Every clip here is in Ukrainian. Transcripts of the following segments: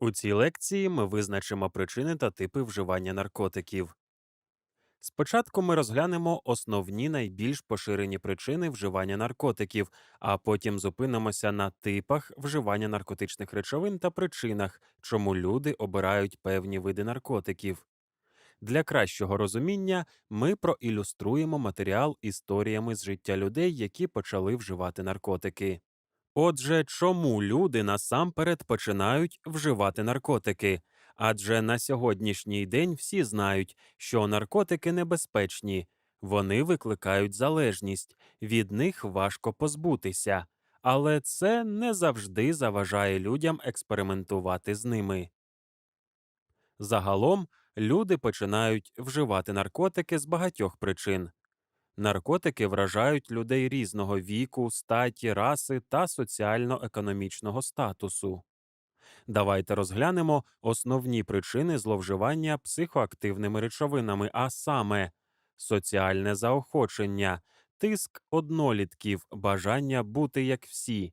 У цій лекції ми визначимо причини та типи вживання наркотиків. Спочатку ми розглянемо основні найбільш поширені причини вживання наркотиків, а потім зупинимося на типах вживання наркотичних речовин та причинах, чому люди обирають певні види наркотиків. Для кращого розуміння ми проілюструємо матеріал історіями з життя людей, які почали вживати наркотики. Отже, чому люди насамперед починають вживати наркотики? Адже на сьогоднішній день всі знають, що наркотики небезпечні, вони викликають залежність, від них важко позбутися, але це не завжди заважає людям експериментувати з ними. Загалом люди починають вживати наркотики з багатьох причин. Наркотики вражають людей різного віку, статі, раси та соціально-економічного статусу. Давайте розглянемо основні причини зловживання психоактивними речовинами, а саме соціальне заохочення, тиск однолітків, бажання бути як всі,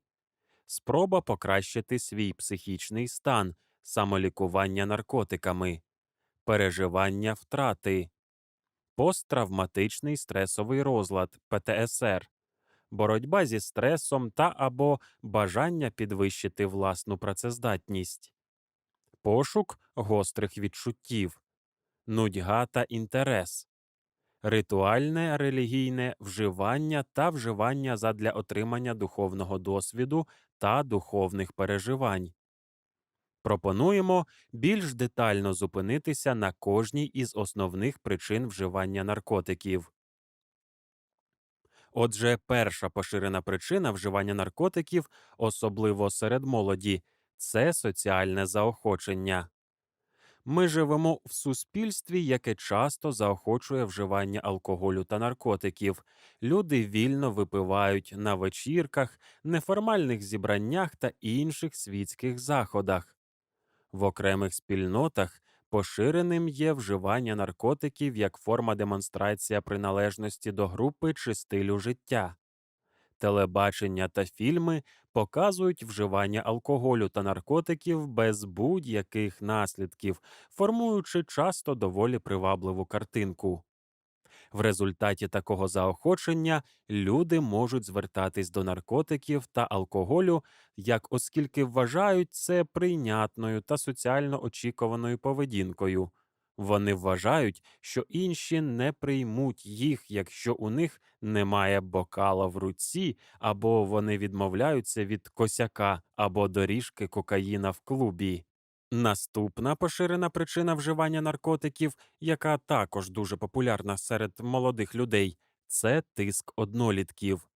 спроба покращити свій психічний стан, самолікування наркотиками, переживання втрати посттравматичний стресовий розлад ПТСР, боротьба зі стресом та або бажання підвищити власну працездатність, пошук гострих відчуттів, нудьга та інтерес, ритуальне релігійне вживання та вживання задля отримання духовного досвіду та духовних переживань. Пропонуємо більш детально зупинитися на кожній із основних причин вживання наркотиків. Отже, перша поширена причина вживання наркотиків, особливо серед молоді, це соціальне заохочення. Ми живемо в суспільстві, яке часто заохочує вживання алкоголю та наркотиків. Люди вільно випивають на вечірках, неформальних зібраннях та інших світських заходах. В окремих спільнотах поширеним є вживання наркотиків як форма демонстрація приналежності до групи чи стилю життя. Телебачення та фільми показують вживання алкоголю та наркотиків без будь-яких наслідків, формуючи часто доволі привабливу картинку. В результаті такого заохочення люди можуть звертатись до наркотиків та алкоголю, як оскільки вважають це прийнятною та соціально очікуваною поведінкою. Вони вважають, що інші не приймуть їх, якщо у них немає бокала в руці, або вони відмовляються від косяка або доріжки кокаїна в клубі. Наступна поширена причина вживання наркотиків, яка також дуже популярна серед молодих людей, це тиск однолітків.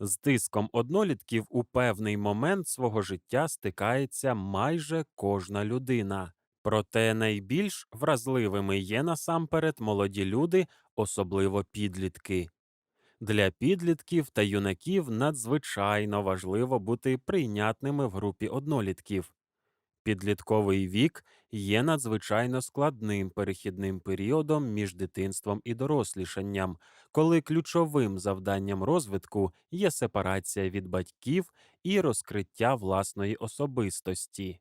З тиском однолітків у певний момент свого життя стикається майже кожна людина. Проте найбільш вразливими є насамперед молоді люди, особливо підлітки. Для підлітків та юнаків надзвичайно важливо бути прийнятними в групі однолітків. Підлітковий вік є надзвичайно складним перехідним періодом між дитинством і дорослішанням, коли ключовим завданням розвитку є сепарація від батьків і розкриття власної особистості.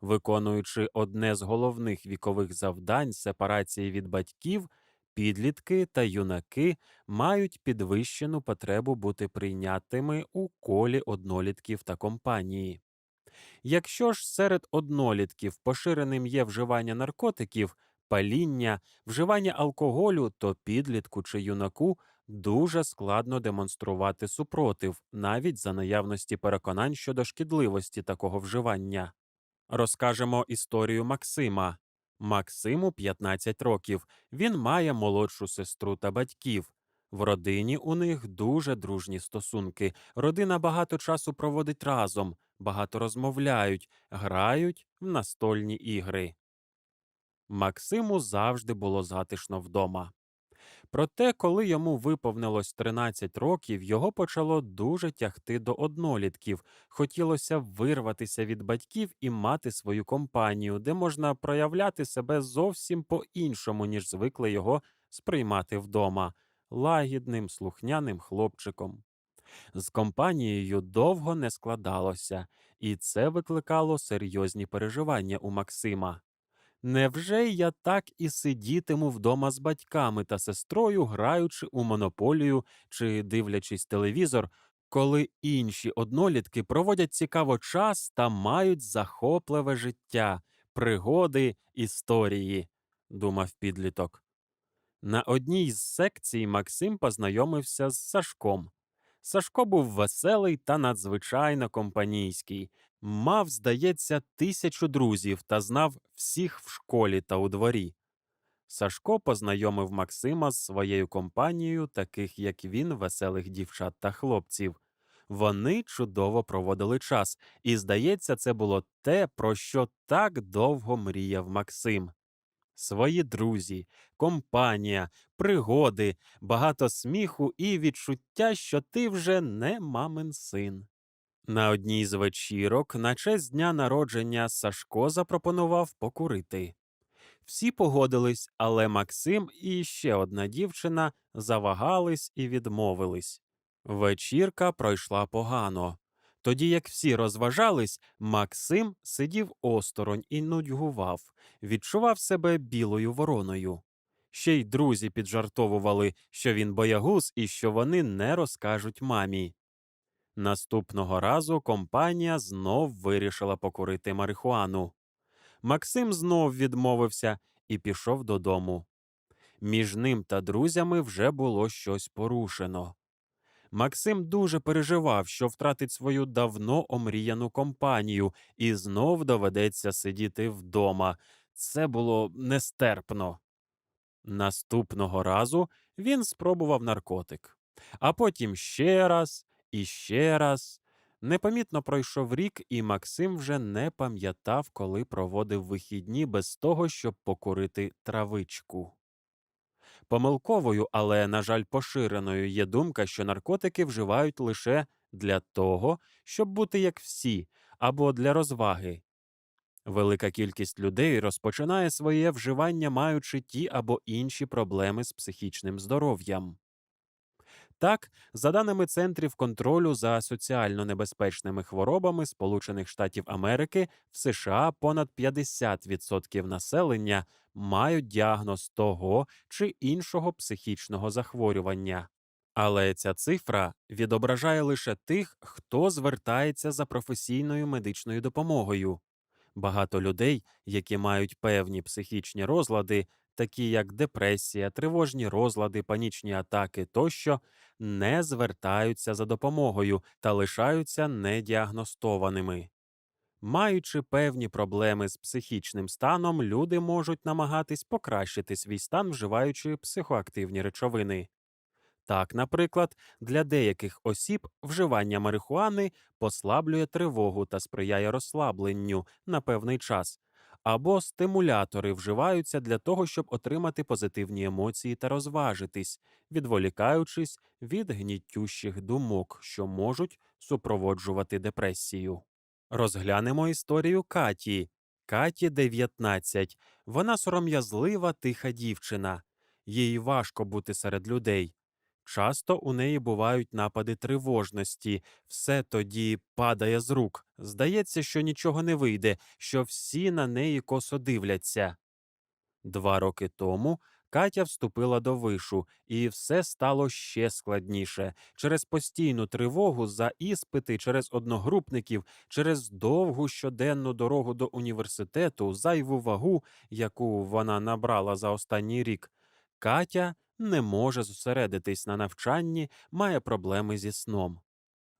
Виконуючи одне з головних вікових завдань сепарації від батьків, підлітки та юнаки мають підвищену потребу бути прийнятими у колі однолітків та компанії. Якщо ж серед однолітків поширеним є вживання наркотиків, паління, вживання алкоголю, то підлітку чи юнаку дуже складно демонструвати супротив, навіть за наявності переконань щодо шкідливості такого вживання. Розкажемо історію Максима. Максиму 15 років. Він має молодшу сестру та батьків. В родині у них дуже дружні стосунки. Родина багато часу проводить разом, багато розмовляють, грають в настольні ігри. Максиму завжди було затишно вдома. Проте, коли йому виповнилось 13 років, його почало дуже тягти до однолітків. Хотілося вирватися від батьків і мати свою компанію, де можна проявляти себе зовсім по-іншому, ніж звикли його сприймати вдома, лагідним, слухняним хлопчиком. З компанією довго не складалося, і це викликало серйозні переживання у Максима. Невже я так і сидітиму вдома з батьками та сестрою, граючи у монополію чи дивлячись телевізор, коли інші однолітки проводять цікаво час та мають захопливе життя, пригоди, історії, думав підліток. На одній з секцій Максим познайомився з Сашком. Сашко був веселий та надзвичайно компанійський, мав, здається, тисячу друзів та знав всіх в школі та у дворі. Сашко познайомив Максима з своєю компанією, таких як він, веселих дівчат та хлопців. Вони чудово проводили час, і, здається, це було те, про що так довго мріяв Максим. Свої друзі, компанія, пригоди, багато сміху і відчуття, що ти вже не мамин син. На одній з вечірок, на честь дня народження, Сашко запропонував покурити. Всі погодились, але Максим і ще одна дівчина завагались і відмовились. Вечірка пройшла погано. Тоді, як всі розважались, Максим сидів осторонь і нудьгував, відчував себе білою вороною. Ще й друзі піджартовували, що він боягуз і що вони не розкажуть мамі. Наступного разу компанія знов вирішила покурити марихуану. Максим знов відмовився і пішов додому. Між ним та друзями вже було щось порушено. Максим дуже переживав, що втратить свою давно омріяну компанію, і знов доведеться сидіти вдома. Це було нестерпно. Наступного разу він спробував наркотик, а потім ще раз і ще раз. Непомітно пройшов рік, і Максим вже не пам'ятав, коли проводив вихідні без того, щоб покурити травичку. Помилковою, але, на жаль, поширеною є думка, що наркотики вживають лише для того, щоб бути як всі, або для розваги. Велика кількість людей розпочинає своє вживання, маючи ті або інші проблеми з психічним здоров'ям. Так, за даними Центрів контролю за соціально небезпечними хворобами Сполучених Штатів Америки, в США понад 50% населення мають діагноз того чи іншого психічного захворювання. Але ця цифра відображає лише тих, хто звертається за професійною медичною допомогою. Багато людей, які мають певні психічні розлади, такі як депресія, тривожні розлади, панічні атаки тощо, не звертаються за допомогою та лишаються недіагностованими. Маючи певні проблеми з психічним станом, люди можуть намагатись покращити свій стан, вживаючи психоактивні речовини. Так, наприклад, для деяких осіб вживання марихуани послаблює тривогу та сприяє розслабленню на певний час, або стимулятори вживаються для того, щоб отримати позитивні емоції та розважитись, відволікаючись від гнітющих думок, що можуть супроводжувати депресію. Розглянемо історію Каті. Каті 19. Вона сором'язлива, тиха дівчина. Їй важко бути серед людей. Часто у неї бувають напади тривожності, все тоді падає з рук. Здається, що нічого не вийде, що всі на неї косо дивляться. Два роки тому Катя вступила до вишу, і все стало ще складніше через постійну тривогу за іспити, через одногрупників, через довгу щоденну дорогу до університету, зайву вагу, яку вона набрала за останній рік. Катя не може зосередитись на навчанні, має проблеми зі сном.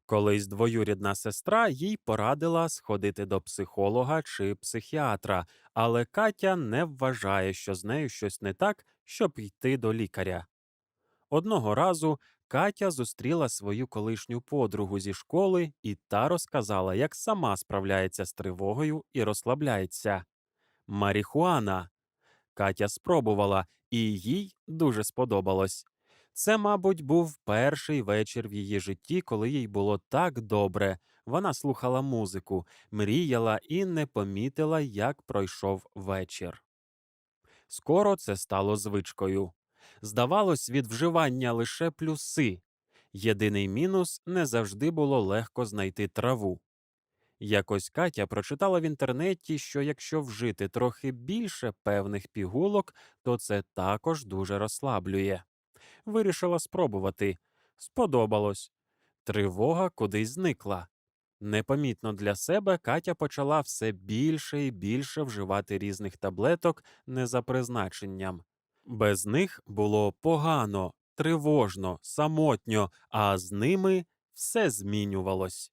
Колись двоюрідна сестра їй порадила сходити до психолога чи психіатра, але Катя не вважає, що з нею щось не так, щоб йти до лікаря. Одного разу Катя зустріла свою колишню подругу зі школи, і та розказала, як сама справляється з тривогою і розслабляється. Маріхуана. Катя спробувала, і їй дуже сподобалось. Це, мабуть, був перший вечір в її житті, коли їй було так добре. Вона слухала музику, мріяла і не помітила, як пройшов вечір. Скоро це стало звичкою. Здавалось, від вживання лише плюси. Єдиний мінус не завжди було легко знайти траву. Якось Катя прочитала в інтернеті, що якщо вжити трохи більше певних пігулок, то це також дуже розслаблює. Вирішила спробувати. Сподобалось. Тривога кудись зникла. Непомітно для себе Катя почала все більше і більше вживати різних таблеток не за призначенням. Без них було погано, тривожно, самотньо, а з ними все змінювалось.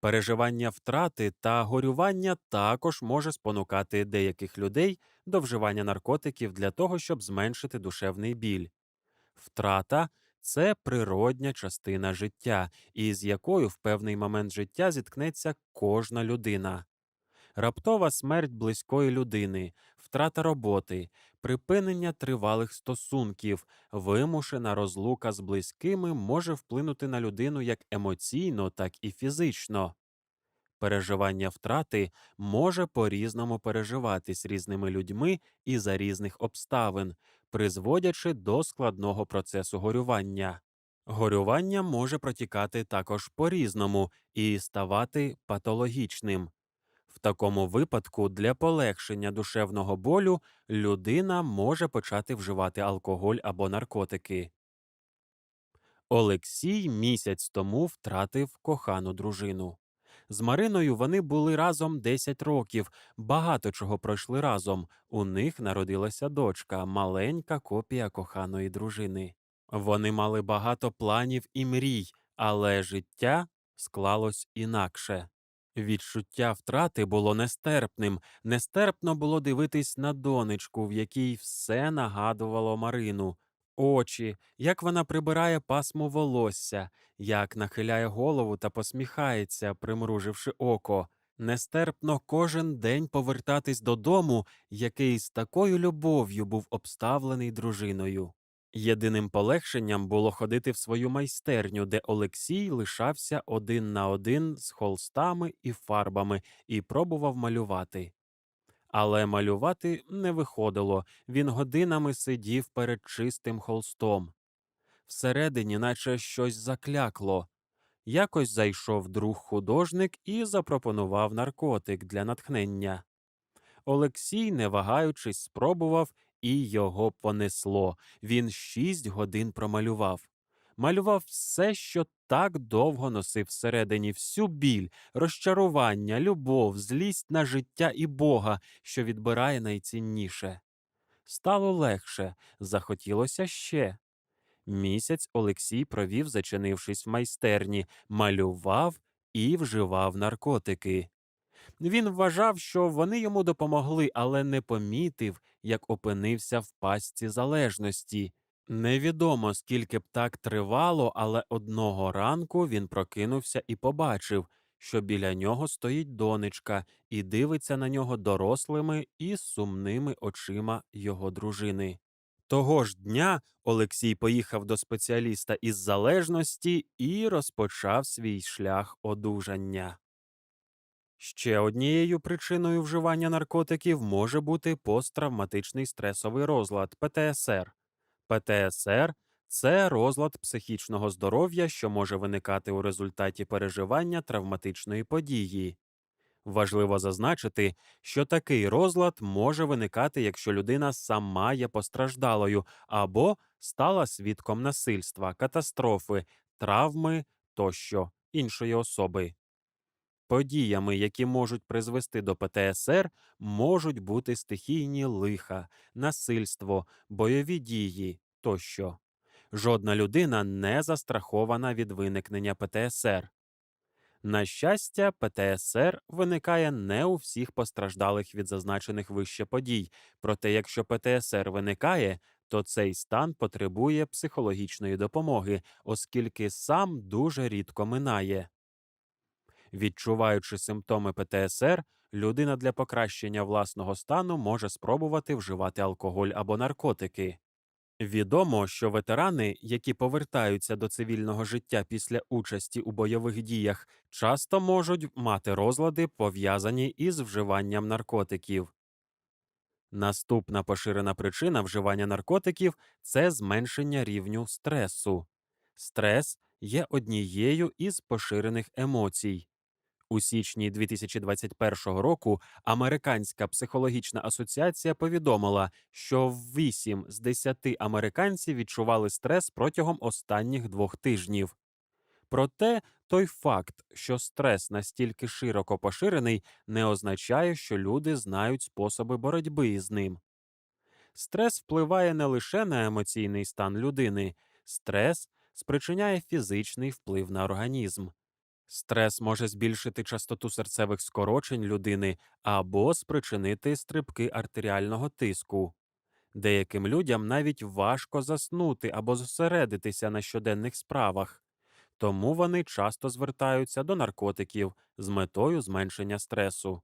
Переживання втрати та горювання також може спонукати деяких людей до вживання наркотиків для того, щоб зменшити душевний біль. Втрата це природня частина життя, із якою в певний момент життя зіткнеться кожна людина. Раптова смерть близької людини, втрата роботи, припинення тривалих стосунків, вимушена розлука з близькими може вплинути на людину як емоційно, так і фізично. Переживання втрати може по-різному переживатись різними людьми і за різних обставин, призводячи до складного процесу горювання. Горювання може протікати також по-різному і ставати патологічним. В такому випадку для полегшення душевного болю людина може почати вживати алкоголь або наркотики. Олексій місяць тому втратив кохану дружину. З Мариною вони були разом 10 років, багато чого пройшли разом. У них народилася дочка, маленька копія коханої дружини. Вони мали багато планів і мрій, але життя склалось інакше. Відчуття втрати було нестерпним. Нестерпно було дивитись на донечку, в якій все нагадувало Марину. Очі, як вона прибирає пасмо волосся, як нахиляє голову та посміхається, примруживши око. Нестерпно кожен день повертатись додому, який з такою любов'ю був обставлений дружиною. Єдиним полегшенням було ходити в свою майстерню, де Олексій лишався один на один з холстами і фарбами і пробував малювати. Але малювати не виходило, він годинами сидів перед чистим холстом. Всередині, наче щось заклякло. Якось зайшов друг художник і запропонував наркотик для натхнення. Олексій, не вагаючись, спробував, і його понесло. Він шість годин промалював. Малював все, що так довго носив всередині, всю біль, розчарування, любов, злість на життя і Бога, що відбирає найцінніше. Стало легше, захотілося ще. Місяць Олексій провів, зачинившись в майстерні, малював і вживав наркотики. Він вважав, що вони йому допомогли, але не помітив, як опинився в пастці залежності. Невідомо, скільки б так тривало, але одного ранку він прокинувся і побачив, що біля нього стоїть донечка і дивиться на нього дорослими і сумними очима його дружини. Того ж дня Олексій поїхав до спеціаліста із залежності і розпочав свій шлях одужання. Ще однією причиною вживання наркотиків може бути посттравматичний стресовий розлад ПТСР. ПТСР це розлад психічного здоров'я, що може виникати у результаті переживання травматичної події. Важливо зазначити, що такий розлад може виникати, якщо людина сама є постраждалою або стала свідком насильства, катастрофи, травми тощо іншої особи. Подіями, які можуть призвести до ПТСР, можуть бути стихійні лиха, насильство, бойові дії тощо. Жодна людина не застрахована від виникнення ПТСР. На щастя, ПТСР виникає не у всіх постраждалих від зазначених вище подій, проте якщо ПТСР виникає, то цей стан потребує психологічної допомоги, оскільки сам дуже рідко минає. Відчуваючи симптоми ПТСР, людина для покращення власного стану може спробувати вживати алкоголь або наркотики. Відомо, що ветерани, які повертаються до цивільного життя після участі у бойових діях, часто можуть мати розлади, пов'язані із вживанням наркотиків. Наступна поширена причина вживання наркотиків це зменшення рівню стресу. Стрес є однією із поширених емоцій. У січні 2021 року Американська психологічна асоціація повідомила, що 8 з 10 американців відчували стрес протягом останніх двох тижнів. Проте той факт, що стрес настільки широко поширений, не означає, що люди знають способи боротьби із ним. Стрес впливає не лише на емоційний стан людини, стрес спричиняє фізичний вплив на організм. Стрес може збільшити частоту серцевих скорочень людини або спричинити стрибки артеріального тиску. Деяким людям навіть важко заснути або зосередитися на щоденних справах, тому вони часто звертаються до наркотиків з метою зменшення стресу.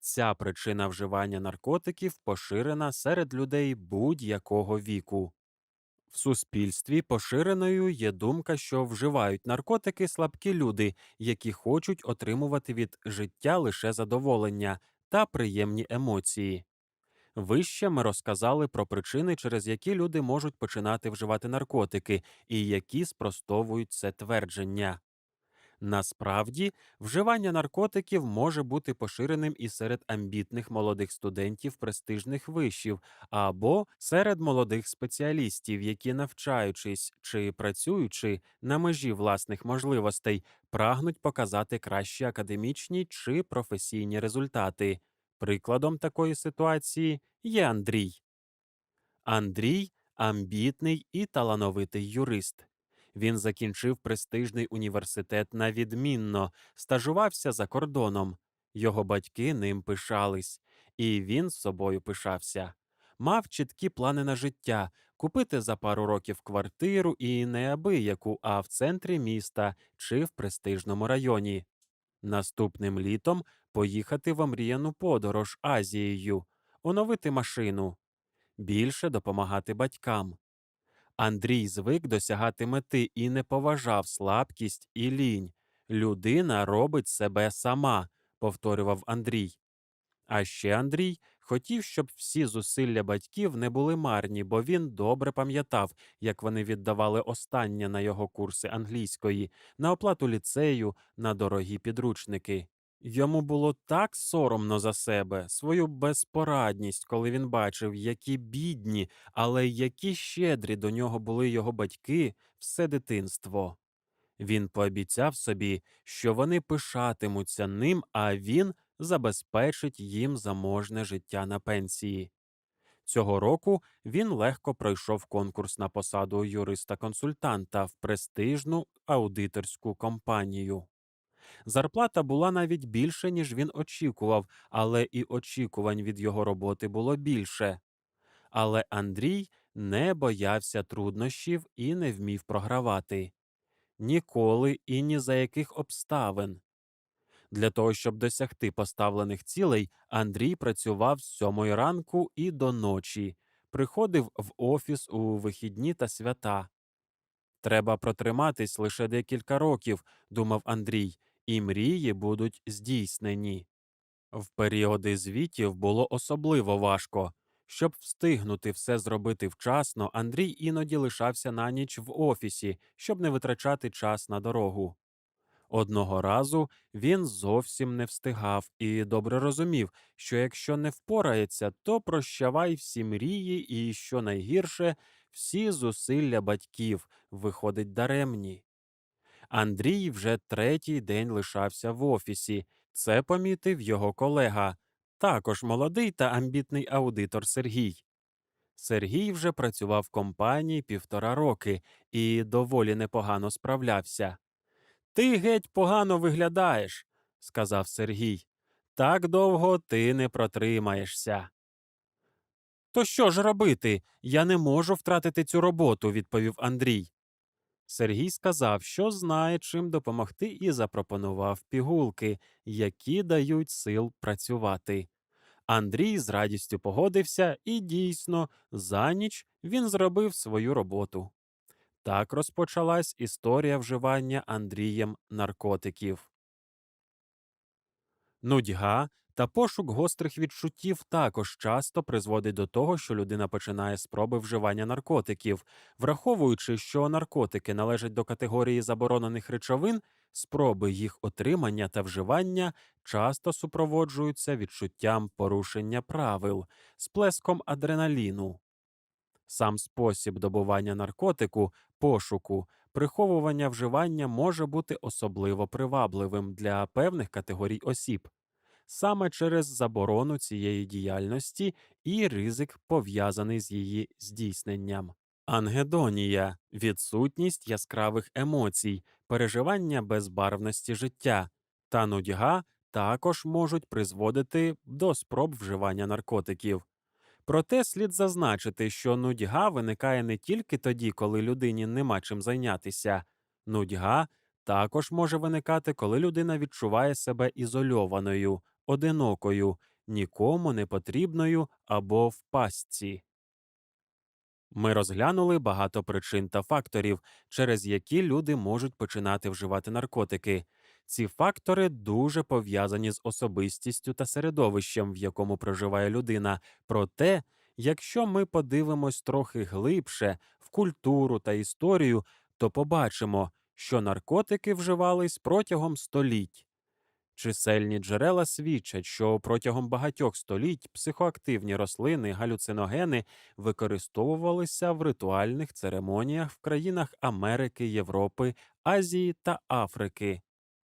Ця причина вживання наркотиків поширена серед людей будь-якого віку. В суспільстві поширеною є думка, що вживають наркотики слабкі люди, які хочуть отримувати від життя лише задоволення та приємні емоції. Вище ми розказали про причини, через які люди можуть починати вживати наркотики, і які спростовують це твердження. Насправді, вживання наркотиків може бути поширеним і серед амбітних молодих студентів престижних вишів або серед молодих спеціалістів, які, навчаючись чи працюючи на межі власних можливостей, прагнуть показати кращі академічні чи професійні результати. Прикладом такої ситуації є Андрій. Андрій амбітний і талановитий юрист. Він закінчив престижний університет на відмінно, стажувався за кордоном. Його батьки ним пишались, і він з собою пишався. Мав чіткі плани на життя купити за пару років квартиру і не абияку, а в центрі міста чи в престижному районі. Наступним літом поїхати в омріяну подорож Азією, оновити машину, більше допомагати батькам. Андрій звик досягати мети і не поважав слабкість і лінь. Людина робить себе сама, повторював Андрій. А ще Андрій хотів, щоб всі зусилля батьків не були марні, бо він добре пам'ятав, як вони віддавали останнє на його курси англійської, на оплату ліцею, на дорогі підручники. Йому було так соромно за себе, свою безпорадність, коли він бачив, які бідні, але які щедрі до нього були його батьки все дитинство. Він пообіцяв собі, що вони пишатимуться ним, а він забезпечить їм заможне життя на пенсії. Цього року він легко пройшов конкурс на посаду юриста-консультанта в престижну аудиторську компанію. Зарплата була навіть більше, ніж він очікував, але і очікувань від його роботи було більше. Але Андрій не боявся труднощів і не вмів програвати. Ніколи і ні за яких обставин. Для того, щоб досягти поставлених цілей, Андрій працював з сьомої ранку і до ночі, приходив в офіс у вихідні та свята. Треба протриматись лише декілька років, думав Андрій, і мрії будуть здійснені. В періоди звітів було особливо важко. Щоб встигнути все зробити вчасно, Андрій іноді лишався на ніч в офісі, щоб не витрачати час на дорогу. Одного разу він зовсім не встигав і добре розумів, що якщо не впорається, то прощавай всі мрії і, що найгірше, всі зусилля батьків виходить даремні. Андрій вже третій день лишався в офісі. Це помітив його колега, також молодий та амбітний аудитор Сергій. Сергій вже працював в компанії півтора роки і доволі непогано справлявся. Ти геть погано виглядаєш, сказав Сергій. Так довго ти не протримаєшся. То що ж робити? Я не можу втратити цю роботу, відповів Андрій. Сергій сказав, що знає, чим допомогти, і запропонував пігулки, які дають сил працювати. Андрій з радістю погодився, і дійсно, за ніч він зробив свою роботу. Так розпочалась історія вживання Андрієм наркотиків. Нудьга Та пошук гострих відчуттів також часто призводить до того, що людина починає спроби вживання наркотиків, враховуючи, що наркотики належать до категорії заборонених речовин, спроби їх отримання та вживання часто супроводжуються відчуттям порушення правил, сплеском адреналіну. Сам спосіб добування наркотику, пошуку, приховування вживання може бути особливо привабливим для певних категорій осіб, саме через заборону цієї діяльності і ризик, пов'язаний з її здійсненням. Ангедонія відсутність яскравих емоцій, переживання безбарвності життя та нудьга також можуть призводити до спроб вживання наркотиків. Проте слід зазначити, що нудьга виникає не тільки тоді, коли людині нема чим зайнятися. Нудьга також може виникати, коли людина відчуває себе ізольованою, одинокою, нікому не потрібною або в пастці. Ми розглянули багато причин та факторів, через які люди можуть починати вживати наркотики. Ці фактори дуже пов'язані з особистістю та середовищем, в якому проживає людина. Проте, якщо ми подивимось трохи глибше в культуру та історію, то побачимо, що наркотики вживались протягом століть. Чисельні джерела свідчать, що протягом багатьох століть психоактивні рослини, галюциногени використовувалися в ритуальних церемоніях в країнах Америки, Європи, Азії та Африки.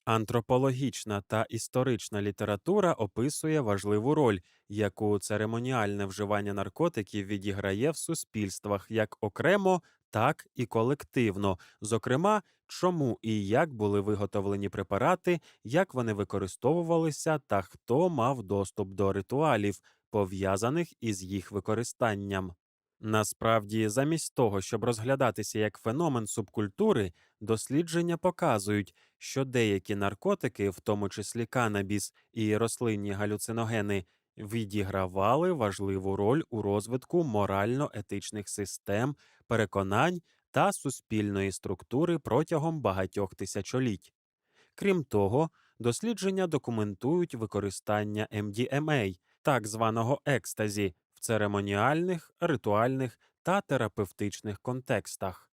Антропологічна та історична література описує важливу роль, яку церемоніальне вживання наркотиків відіграє в суспільствах як окремо, так і колективно, зокрема, чому і як були виготовлені препарати, як вони використовувалися та хто мав доступ до ритуалів, пов'язаних із їх використанням. Насправді, замість того, щоб розглядатися як феномен субкультури, дослідження показують, що деякі наркотики, в тому числі канабіс і рослинні галюциногени, відігравали важливу роль у розвитку морально-етичних систем, переконань та суспільної структури протягом багатьох тисячоліть. Крім того, дослідження документують використання MDMA, так званого екстазі, в церемоніальних, ритуальних та терапевтичних контекстах.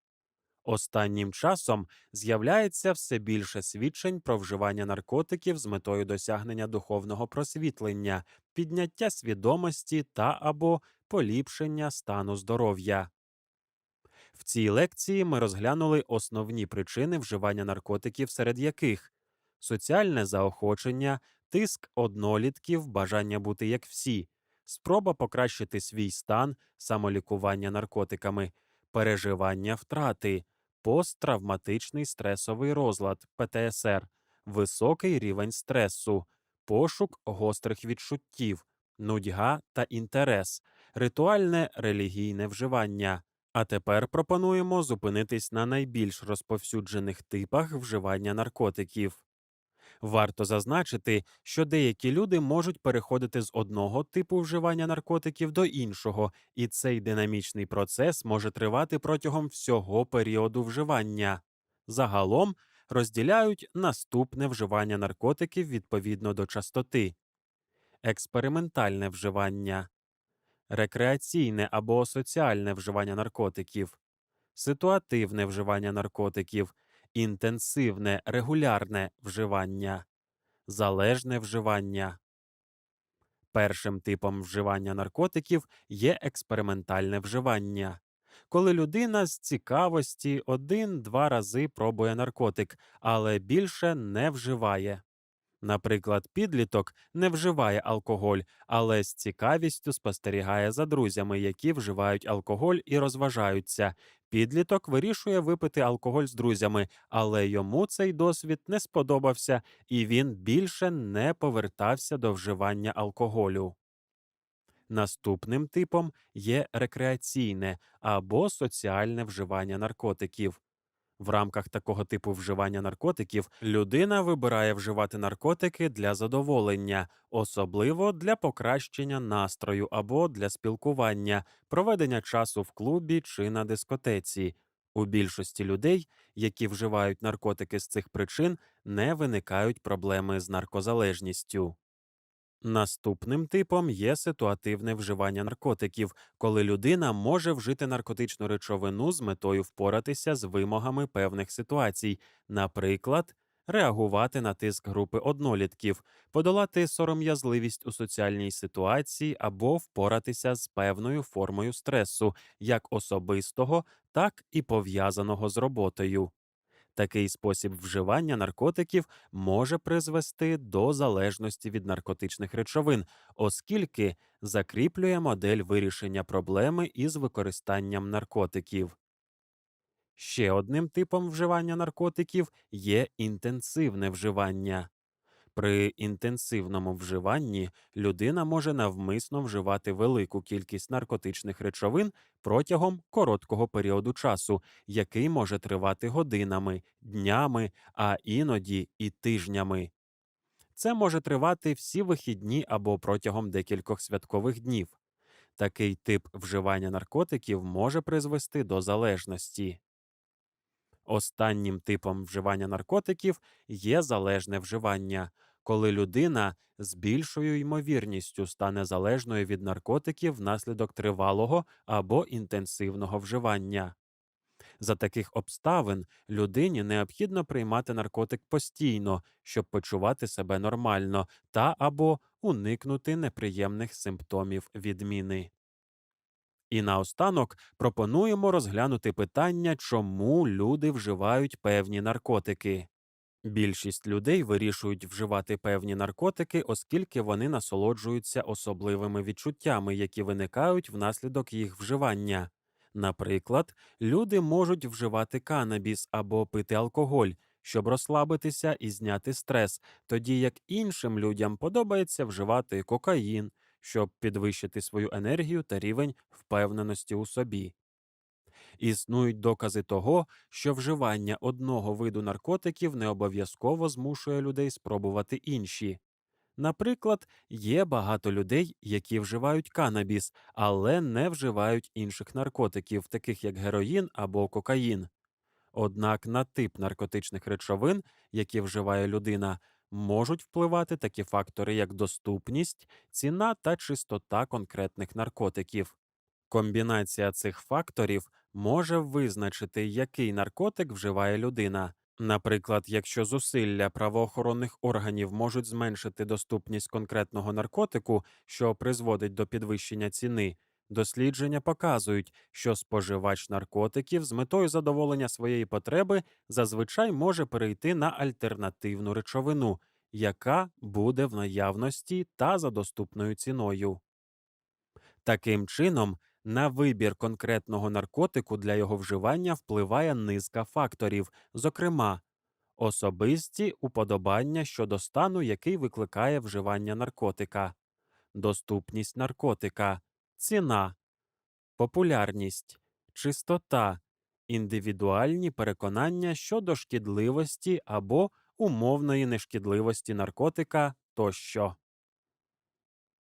Останнім часом з'являється все більше свідчень про вживання наркотиків з метою досягнення духовного просвітлення, підняття свідомості та або поліпшення стану здоров'я. В цій лекції ми розглянули основні причини вживання наркотиків, серед яких соціальне заохочення, тиск однолітків, бажання бути як всі, спроба покращити свій стан, самолікування наркотиками, переживання втрати, посттравматичний стресовий розлад ПТСР, високий рівень стресу, пошук гострих відчуттів, нудьга та інтерес, ритуальне релігійне вживання. А тепер пропонуємо зупинитись на найбільш розповсюджених типах вживання наркотиків. Варто зазначити, що деякі люди можуть переходити з одного типу вживання наркотиків до іншого, і цей динамічний процес може тривати протягом всього періоду вживання. Загалом розділяють наступне вживання наркотиків відповідно до частоти, експериментальне вживання, рекреаційне або соціальне вживання наркотиків, ситуативне вживання наркотиків, інтенсивне регулярне вживання, залежне вживання. Першим типом вживання наркотиків є експериментальне вживання, коли людина з цікавості один-два рази пробує наркотик, але більше не вживає. Наприклад, підліток не вживає алкоголь, але з цікавістю спостерігає за друзями, які вживають алкоголь і розважаються. Підліток вирішує випити алкоголь з друзями, але йому цей досвід не сподобався, і він більше не повертався до вживання алкоголю. Наступним типом є рекреаційне або соціальне вживання наркотиків. В рамках такого типу вживання наркотиків людина вибирає вживати наркотики для задоволення, особливо для покращення настрою або для спілкування, проведення часу в клубі чи на дискотеці. У більшості людей, які вживають наркотики з цих причин, не виникають проблеми з наркозалежністю. Наступним типом є ситуативне вживання наркотиків, коли людина може вжити наркотичну речовину з метою впоратися з вимогами певних ситуацій, наприклад, реагувати на тиск групи однолітків, подолати сором'язливість у соціальній ситуації або впоратися з певною формою стресу, як особистого, так і пов'язаного з роботою. Такий спосіб вживання наркотиків може призвести до залежності від наркотичних речовин, оскільки закріплює модель вирішення проблеми із використанням наркотиків. Ще одним типом вживання наркотиків є інтенсивне вживання. При інтенсивному вживанні людина може навмисно вживати велику кількість наркотичних речовин протягом короткого періоду часу, який може тривати годинами, днями, а іноді і тижнями. Це може тривати всі вихідні або протягом декількох святкових днів. Такий тип вживання наркотиків може призвести до залежності. Останнім типом вживання наркотиків є залежне вживання, коли людина з більшою ймовірністю стане залежною від наркотиків внаслідок тривалого або інтенсивного вживання. За таких обставин людині необхідно приймати наркотик постійно, щоб почувати себе нормально та або уникнути неприємних симптомів відміни. І наостанок пропонуємо розглянути питання, чому люди вживають певні наркотики. Більшість людей вирішують вживати певні наркотики, оскільки вони насолоджуються особливими відчуттями, які виникають внаслідок їх вживання. Наприклад, люди можуть вживати канабіс або пити алкоголь, щоб розслабитися і зняти стрес, тоді як іншим людям подобається вживати кокаїн, щоб підвищити свою енергію та рівень впевненості у собі. Існують докази того, що вживання одного виду наркотиків не обов'язково змушує людей спробувати інші. Наприклад, є багато людей, які вживають канабіс, але не вживають інших наркотиків, таких як героїн або кокаїн. Однак на тип наркотичних речовин, які вживає людина, можуть впливати такі фактори, як доступність, ціна та чистота конкретних наркотиків. Комбінація цих факторів може визначити, який наркотик вживає людина. Наприклад, якщо зусилля правоохоронних органів можуть зменшити доступність конкретного наркотику, що призводить до підвищення ціни, дослідження показують, що споживач наркотиків з метою задоволення своєї потреби зазвичай може перейти на альтернативну речовину, яка буде в наявності та за доступною ціною. Таким чином, на вибір конкретного наркотику для його вживання впливає низка факторів, зокрема, особисті уподобання щодо стану, який викликає вживання наркотика, доступність наркотика, ціна, популярність, чистота, індивідуальні переконання щодо шкідливості або умовної нешкідливості наркотика тощо.